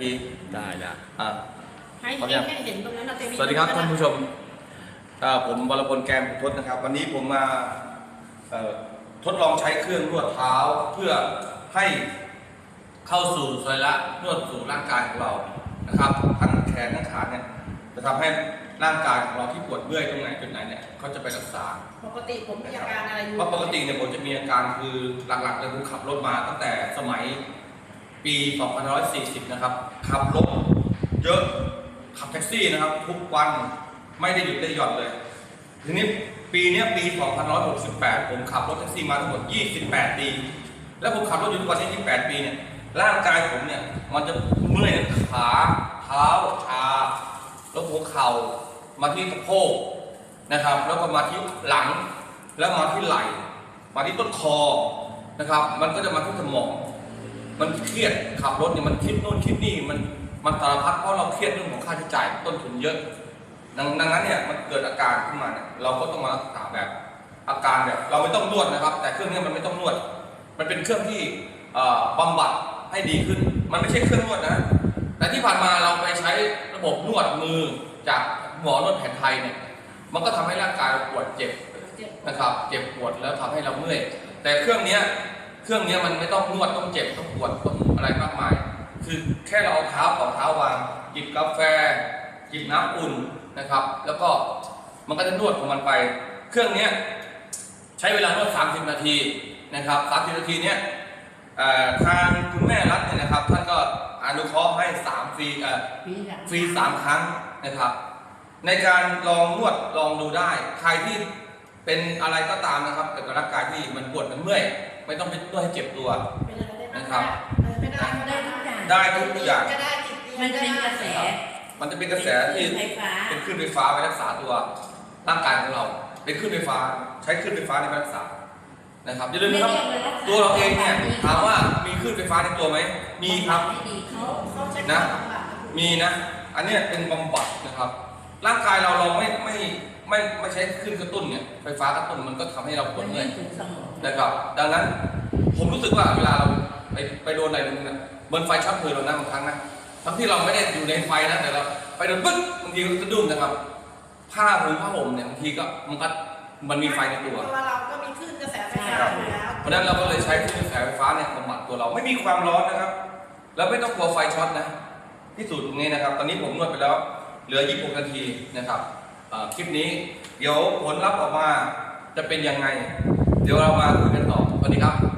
ทีได้ได้อ่า ให้พร้อมให้ยังให้เห็นตรงนั้นนะเต็มสวัสดีครับท่านผู้ชมอ่าผมวรพลแกมทศนะครับ วันนี้ผมมาเอ่อทดลองใช้เครื่องนวดเท้าเพื่อให้เข้าสู่สรีระนวดสู่ร่างกายของเรานะครับทั้งแขนทั้งขาเนี่ยจะทำให้ร่างกายของเราที่ปวดเมื่อยตรงไหนจุดไหนเนี่ยเขาจะไปรักษา ปกติผมมีอาการอะไรอยู่ เพราะปกติเนี่ยผมจะมีอาการคือหลักๆเลยผมขับรถมาตั้งแต่สมัย ปี2540 นะครับ ขับรถเยอะ ขับแท็กซี่นะครับ ทุกวันไม่ได้หยุดได้หย่อนเลย ทีนี้ปีเนี้ยปี 2568 ผมขับรถแท็กซี่มาทั้งหมด 28 ปี แล้วผมขับรถอยู่ทุกวันนี้28 ปีเนี่ย ร่างกายผมเนี่ย มันจะเมื่อยขาเท้าชา แล้วหัวเข่า มาที่สะโพกนะครับ แล้วก็มาที่หลัง แล้วมาที่ไหล่ มาที่ต้นคอ นะครับ มันก็จะมาที่สมอง มันเครียดขับรถเนี่ยมันคิดโน่นคิดนี่มันมันสารพัดเพราะเราเครียดเรื่องของค่าใช้จ่ายต้นทุนเยอะ ดังดังนั้นเนี่ยมันเกิดอาการขึ้นมาเนี่ยเราก็ต้องมารักษาแบบอาการแบบเราไม่ต้องนวดนะครับ แต่เครื่องนี้มันไม่ต้องนวด มันเป็นเครื่องที่เอ่อบำบัดให้ดีขึ้น มันไม่ใช่เครื่องนวดนะ แต่ที่ผ่านมาเราไปใช้ระบบนวดมือจากหมอนวดแผนไทยเนี่ยมันก็ทำให้ร่างกายเราปวดเจ็บนะครับ เจ็บปวดแล้วทำให้เราเมื่อย แต่เครื่องเนี้ย เครื่องเนี้ยมันไม่ต้องนวดต้องเจ็บต้องปวดต้องอะไรมากมาย คือแค่เราเอาเท้าของเท้าวางจิบกาแฟจิบน้ำอุ่นนะครับ แล้วก็มันก็จะนวดของมันไป เครื่องเนี้ยใช้เวลานวด 30 นาทีนะครับ30นาทีเนี้ยเอ่อทางคุณแม่รัฐเนี่ยนะครับ ท่านก็อนุเคราะห์ให้3ฟรีเอ่อปีละฟรีสามครั้งนะครับ ในการลองนวดลองดูได้ ใครที่เป็นอะไรก็ตามนะครับเกี่ยวกับร่างกายที่มันปวดมันเมื่อย ไม่ต้องไปนวดให้เจ็บตัวเป็นอะไรได้บ้างนะครับ ไม่ได้ก็ได้ได้ทุกอย่างได้ทุกอย่างก็ได้จิตเดียวมันเป็นกระแส มันจะเป็นกระแสที่ไฟฟ้าเป็นคลื่นไฟฟ้าไปรักษาตัวร่างกายของเรา เป็นคลื่นไฟฟ้าใช้คลื่นไฟฟ้าในการรักษานะครับอย่าลืมนะครับตัวเราเองเนี่ยถามว่ามีคลื่นไฟฟ้าในตัวไหมมีครับให้ดีเขาเขาเขาใช้นะคำบำบัดมีนะ อันเนี้ยเป็นบำบัดนะครับ ร่างกายเราเราไม่ไม่ไม่ไม่ใช้คลื่นกระตุ้นเนี่ยไฟฟ้ากระตุ้นมันก็ทำให้เราปวมัดนเมื่ไม่อยถึงสมอง นะครับ ดังนั้นผมรู้สึกว่าเวลาเราไปไปโดนอะไรนึงนะเหมือนไฟช็อตเพลิงเรานะบางครั้งนะทั้งที่เราไม่ได้อยู่ในไฟนะแต่เราไปโดนปึ๊กบางทีก็สะดุ้งนะครับ ผ้าห่มผ้าห่มเนี่ยบางทีก็มันก็มันมีไฟในตัว ตัวเราก็มีคลื่นกระแสไฟฟ้าอยู่แล้วเพราะฉะนั้นเราก็เลยใช้คลื่นกระแสไฟฟ้าเนี่ยบำบัดตัวเราไม่มีความร้อนนะครับ แล้วไม่ต้องกลัวไฟช็อตนะที่สุดตรงนี้นะครับ ตอนนี้ผมนวดไปแล้ว เหลือ 26 นาทีนะครับเอ่อคลิปนี้ เดี๋ยวผลลัพธ์ออกมาจะเป็นยังไง เดี๋ยวเรามาคุยกันต่อสวัสดีครับ